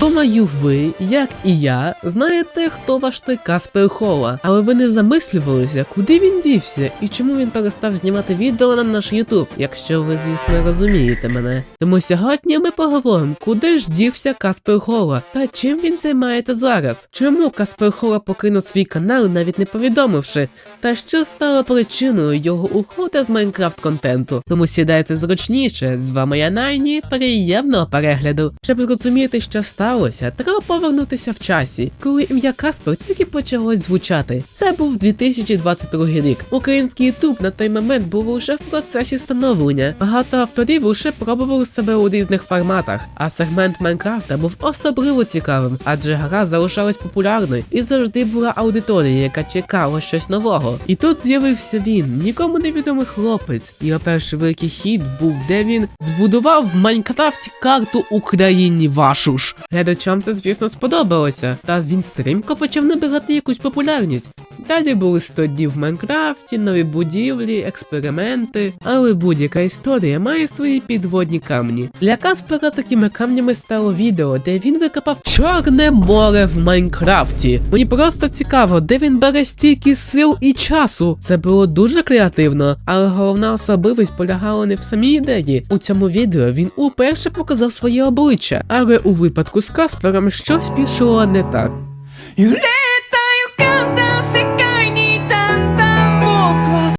Думаю, ви, як і я, знаєте, хто ваш той Каспер Хола, але ви не замислювалися, куди він дівся і чому він перестав знімати відео на наш Ютуб, якщо ви, звісно, розумієте мене. Тому сьогодні ми поговоримо, куди ж дівся Каспер Хола та чим він займається зараз. Чому Каспер Хола покинув свій канал, навіть не повідомивши, та що стало причиною його уходу з Майнкрафт контенту. Тому сідайте зручніше. З вами я Найні. Приємного перегляду. Щоб зрозуміти, що сталося, треба повернутися в часі, коли ім'я Каспер тільки почалось звучати. Це був 2022 рік. Український ютуб на той момент був лише в процесі становлення. Багато авторів лише пробували себе у різних форматах, а сегмент Майнкрафта був особливо цікавим, адже гра залишалась популярною і завжди була аудиторія, яка чекала щось нового. І тут з'явився він, нікому невідомий хлопець. Його перший великий хід був, де він збудував в Майнкрафті карту Україні вашу ж. Глядачам це, звісно, сподобалося, та він стрімко почав набирати якусь популярність. Далі були 100 днів в Майнкрафті, нові будівлі, експерименти, але будь-яка історія має свої підводні камні. Для Каспера такими камнями стало відео, де він викопав Чорне море в Майнкрафті. Мені просто цікаво, де він бере стільки сил і часу. Це було дуже креативно, але головна особливість полягала не в самій ідеї. У цьому відео він уперше показав своє обличчя, але у випадку з Каспером щось пішло не так.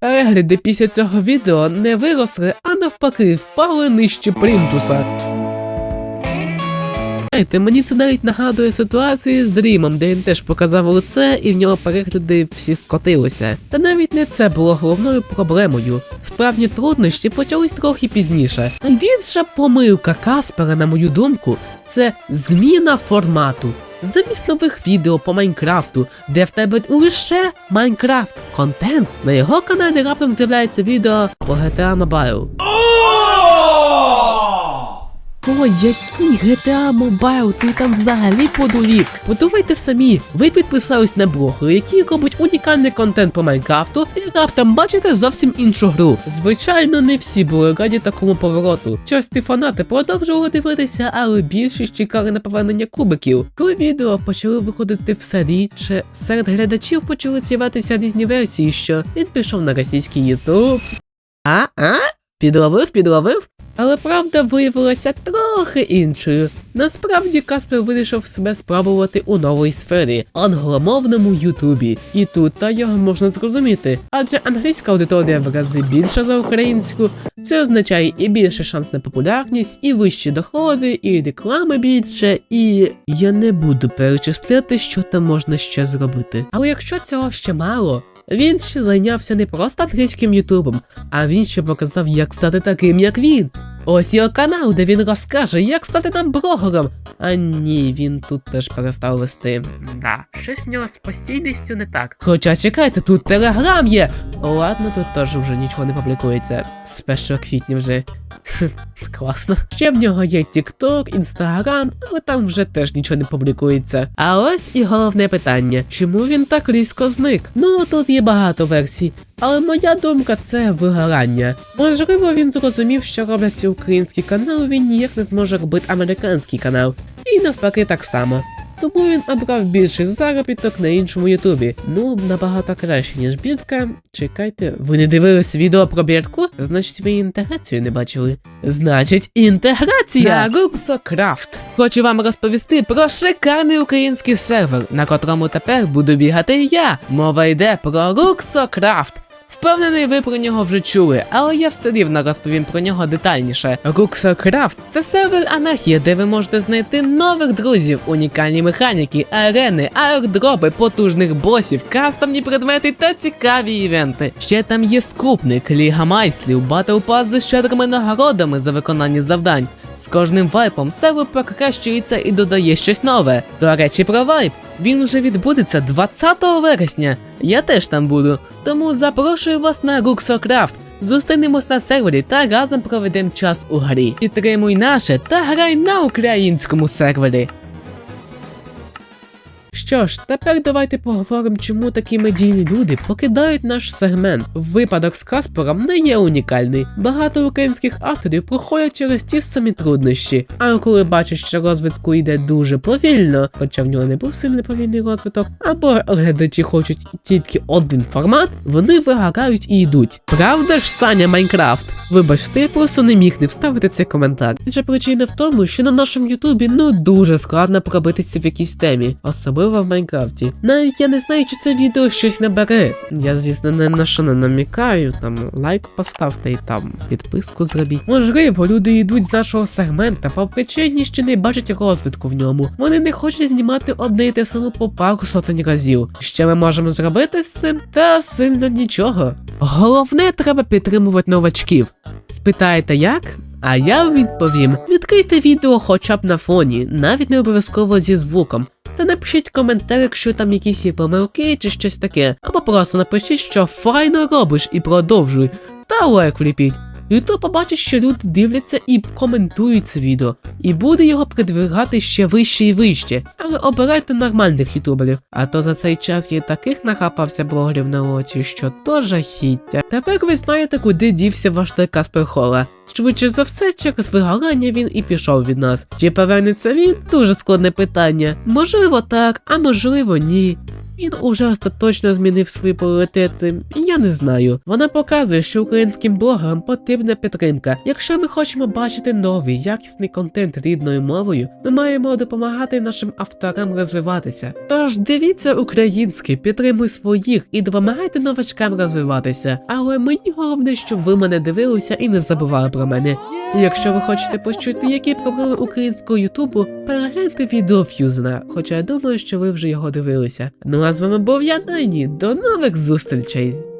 Перегляди після цього відео не виросли, а навпаки, впали нижче плінтуса. Знаєте, мені це навіть нагадує ситуації з Дрімом, де він теж показав лице і в нього перегляди всі скотилися. Та навіть не це було головною проблемою. Справні труднощі почались трохи пізніше. Найбільша помилка Каспера, на мою думку, це зміна формату. Замість нових відео по Майнкрафту, де в тебе лише Майнкрафт контент, на його каналі раптом з'являється відео по GTA Mobile. О, який GTA Mobile, ти там взагалі подурів. Подумайте самі, ви підписались на блогер, який робить унікальний контент по Майнкрафту, і раптом бачите зовсім іншу гру. Звичайно, не всі були раді такому повороту. Часті фанати продовжували дивитися, але більшість чекали на повернення кубиків. Коли відео почали виходити все рідше, серед глядачів почали з'явитися різні версії, що він пішов на російський ютуб. А? А? Підловив, підловив? Але правда виявилася трохи іншою. Насправді Каспер вирішив себе спробувати у новій сфері англомовному Ютубі. І тут та його можна зрозуміти, адже англійська аудиторія в рази більша за українську. Це означає і більше шанс на популярність, і вищі доходи, і реклами більше, і я не буду перечисляти, що там можна ще зробити. Але якщо цього ще мало. Він ще зайнявся не просто англійським ютубом, а він ще показав, як стати таким, як він. Ось його канал, де він розкаже, як стати нам блогером. А ні, він тут теж перестав вести. Да, щось в нього з постійністю не так. Хоча чекайте, тут телеграм є. Ладно, тут теж вже нічого не публікується. З 1 квітня вже. Хм, Класно. Ще в нього є TikTok, Instagram, але там вже теж нічого не публікується. А ось і головне питання: чому він так різко зник? Ну тут є багато версій. Але моя думка це вигорання. Можливо, він зрозумів, що роблять ці українські канали, він ніяк не зможе робити американський канал. І навпаки так само. Тому він обрав більший заробіток на іншому ютубі. Ну, набагато краще, ніж бірка. Чекайте, ви не дивились відео про бірку? Значить, ви інтеграцію не бачили. Значить, інтеграція! На Luxocraft. Хочу вам розповісти про шикарний український сервер, на котрому тепер буду бігати я. Мова йде про Luxocraft. Впевнений, ви про нього вже чули, але я все рівно розповім про нього детальніше. Ruxocraft – це сервер анархія, де ви можете знайти нових друзів, унікальні механіки, арени, аердропи, потужних босів, кастомні предмети та цікаві івенти. Ще там є скупник, ліга майстрів, батл пас з щедрими нагородами за виконання завдань. З кожним вайпом сервер покращується і додає щось нове. До речі, про вайп. Він уже відбудеться 20 вересня. Я теж там буду. Тому запрошую вас на Руксокрафт. Зустрінемось на сервері та разом проведемо час у грі. Підтримуй наше та грай на українському сервері. Що ж, тепер давайте поговоримо, чому такі медійні люди покидають наш сегмент. Випадок з Каспором не є унікальний. Багато українських авторів проходять через ті самі труднощі. А коли бачать, що розвитку йде дуже повільно, хоча в нього не був сильний повільний розвиток, або глядачі хочуть тільки один формат, вони вигарають і йдуть. Правда ж, Саня Майнкрафт? Вибачте, я просто не міг не вставити цей коментар. Інша причина в тому, що на нашому Ютубі ну дуже складно пробитися в якійсь темі, особливо в Майнкрафті. Навіть я не знаю, чи це відео щось набере. Я, звісно, не на що не намікаю, там лайк поставте і там підписку зробіть. Можливо, люди йдуть з нашого сегмента по причині, що не бачать розвитку в ньому. Вони не хочуть знімати одне і те саме по пару сотень разів. Що ми можемо зробити з цим? Та сильно нічого. Головне, треба підтримувати новачків. Спитаєте як? А я відповім: відкрийте відео хоча б на фоні, навіть не обов'язково зі звуком. Та напишіть коментар, якщо там якісь є помилки чи щось таке. Або просто напишіть, що файно робиш і продовжуй. Та лайк вліпіть. Ютуб побачить, що люди дивляться і коментують це відео, і буде його придвигати ще вище і вище. Але обирайте нормальних ютуберів, а то за цей час є таких нахапався блогерів на очі, що то жахіття. Тепер ви знаєте, куди дівся ваш Каспер Хола. Швидше за все, через вигорання він і пішов від нас. Чи повернеться він? Дуже складне питання. Можливо, так, а можливо, ні. Він уже остаточно змінив свої пріоритети. Я не знаю. Вона показує, що українським блогерам потрібна підтримка. Якщо ми хочемо бачити новий якісний контент рідною мовою, ми маємо допомагати нашим авторам розвиватися. Тож дивіться українське, підтримуй своїх і допомагайте новачкам розвиватися. Але мені головне, щоб ви мене дивилися і не забували про мене. Якщо ви хочете почути, які проблеми українського Ютубу, перегляньте відео Ф'юзена, хоча я думаю, що ви вже його дивилися. Ну а з вами був я Дані. До нових зустрічей!